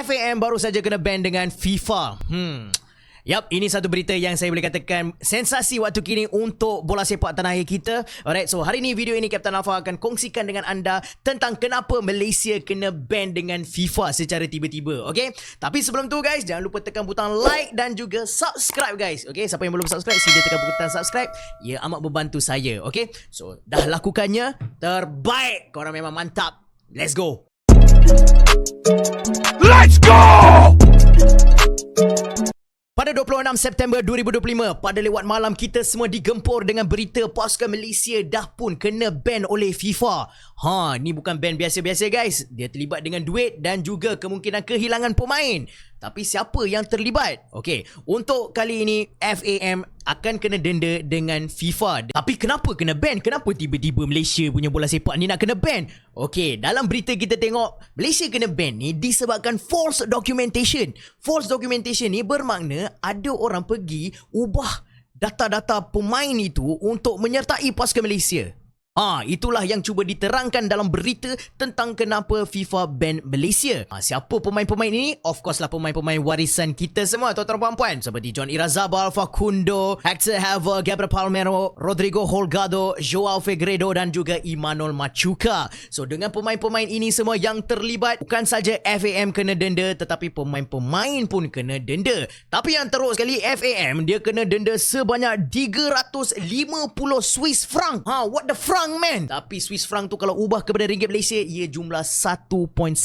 FAM baru saja kena ban dengan FIFA. Hmm. Yap, ini satu berita yang saya boleh katakan sensasi waktu kini untuk bola sepak tanah air kita. Alright, so hari ini video ini Captain Alpha akan kongsikan dengan anda tentang kenapa Malaysia kena ban dengan FIFA secara tiba-tiba. Okay, tapi sebelum tu guys, jangan lupa tekan butang like dan juga subscribe guys. Okay, siapa yang belum subscribe, sila tekan butang subscribe. Ia amat membantu saya. Okay, so dah lakukannya, terbaik. Korang memang mantap. Let's go. Let's go! Pada 26 September 2025, pada lewat malam kita semua digempur dengan berita pasukan Malaysia dah pun kena ban oleh FIFA. Ha, ni bukan ban biasa-biasa guys. Dia terlibat dengan duit dan juga kemungkinan kehilangan pemain. Tapi siapa yang terlibat? Okey, untuk kali ini FAM akan kena denda dengan FIFA. Tapi kenapa kena ban? Kenapa tiba-tiba Malaysia punya bola sepak ni nak kena ban? Okey, dalam berita kita tengok Malaysia kena ban ni disebabkan false documentation. False documentation ni bermakna ada orang pergi ubah data-data pemain itu untuk menyertai pasukan Malaysia. Ah, itulah yang cuba diterangkan dalam berita tentang kenapa FIFA ban Malaysia. Ah, siapa pemain-pemain ini? Of course lah pemain-pemain warisan kita semua tuan-tuan dan puan Seperti John Irazabal, Facundo, Hector Haver, Gabriel Palmero, Rodrigo Holgado, Joao Fegredo dan juga Imanol Machuca. So dengan pemain-pemain ini semua yang terlibat, bukan saja FAM kena denda tetapi pemain-pemain pun kena denda. Tapi yang teruk sekali FAM dia kena denda sebanyak 350 Swiss franc. Ha, what the franc man? Tapi Swiss franc tu kalau ubah kepada ringgit Malaysia, ia jumlah 1.9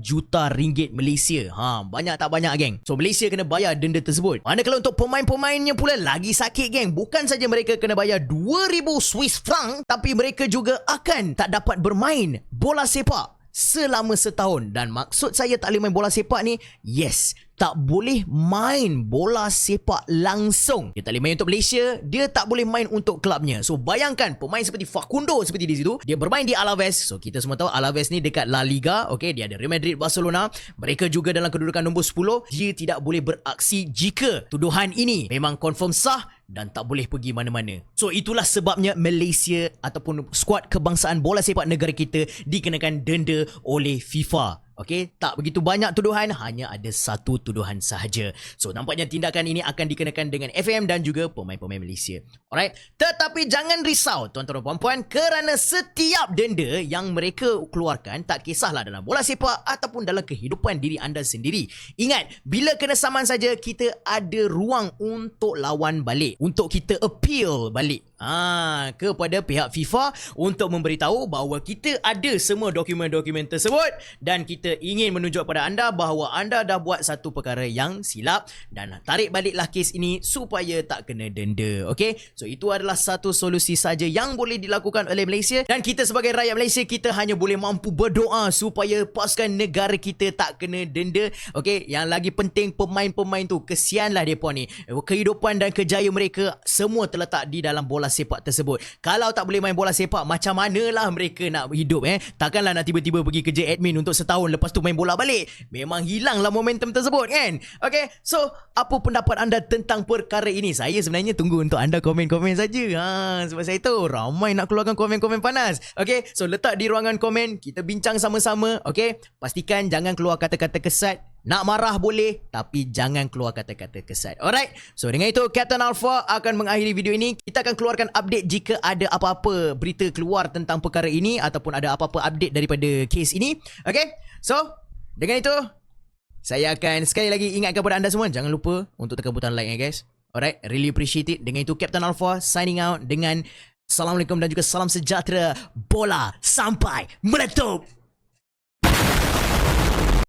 juta ringgit Malaysia. Ha, banyak tak banyak geng? So Malaysia kena bayar denda tersebut. Manakala untuk pemain-pemainnya pula lagi sakit geng. Bukan saja mereka kena bayar 2000 Swiss franc, tapi mereka juga akan tak dapat bermain bola sepak selama setahun dan maksud saya tak boleh main bola sepak ni yes tak boleh main bola sepak langsung. Dia tak boleh main untuk Malaysia, dia tak boleh main untuk klubnya. So bayangkan pemain seperti Facundo seperti di situ, dia bermain di Alaves. So kita semua tahu Alaves ni dekat La Liga, okay, dia ada Real Madrid, Barcelona. Mereka juga dalam kedudukan nombor 10, dia tidak boleh beraksi jika tuduhan ini memang confirm sah dan tak boleh pergi mana-mana. So itulah sebabnya Malaysia ataupun skuad kebangsaan bola sepak negara kita dikenakan denda oleh FIFA. Okey, tak begitu banyak tuduhan, hanya ada satu tuduhan sahaja. So, nampaknya tindakan ini akan dikenakan dengan FM dan juga pemain-pemain Malaysia. Alright, tetapi jangan risau tuan-tuan dan puan-puan kerana setiap denda yang mereka keluarkan tak kisahlah dalam bola sepak ataupun dalam kehidupan diri anda sendiri. Ingat, bila kena saman saja kita ada ruang untuk lawan balik, untuk kita appeal balik. Ha, kepada pihak FIFA untuk memberitahu bahawa kita ada semua dokumen-dokumen tersebut dan kita ingin menunjuk kepada anda bahawa anda dah buat satu perkara yang silap dan tarik baliklah kes ini supaya tak kena denda. Okey? So itu adalah satu solusi saja yang boleh dilakukan oleh Malaysia dan kita sebagai rakyat Malaysia kita hanya boleh mampu berdoa supaya pasukan negara kita tak kena denda. Okey? Yang lagi penting pemain-pemain tu kesianlah depa ni. Kehidupan dan kejayaan mereka semua terletak di dalam bola sepak tersebut. Kalau tak boleh main bola sepak, macam manalah mereka nak hidup eh? Takkanlah nak tiba-tiba pergi kerja admin untuk setahun lepas tu main bola balik. Memang hilanglah momentum tersebut kan? Okay, so apa pendapat anda tentang perkara ini? Saya sebenarnya tunggu untuk anda komen-komen saja. Ha, sebab saya tahu ramai nak keluarkan komen-komen panas. Okay, so letak di ruangan komen, kita bincang sama-sama. Okay, pastikan jangan keluar kata-kata kesat nak marah boleh tapi jangan keluar kata-kata kesat. Alright. So dengan itu Captain Alpha akan mengakhiri video ini. Kita akan keluarkan update jika ada apa-apa berita keluar tentang perkara ini ataupun ada apa-apa update daripada case ini. Okay. So dengan itu saya akan sekali lagi ingatkan kepada anda semua jangan lupa untuk tekan butang like ya guys. Alright. Really appreciate it. Dengan itu Captain Alpha signing out dengan Assalamualaikum dan juga salam sejahtera bola sampai meletup.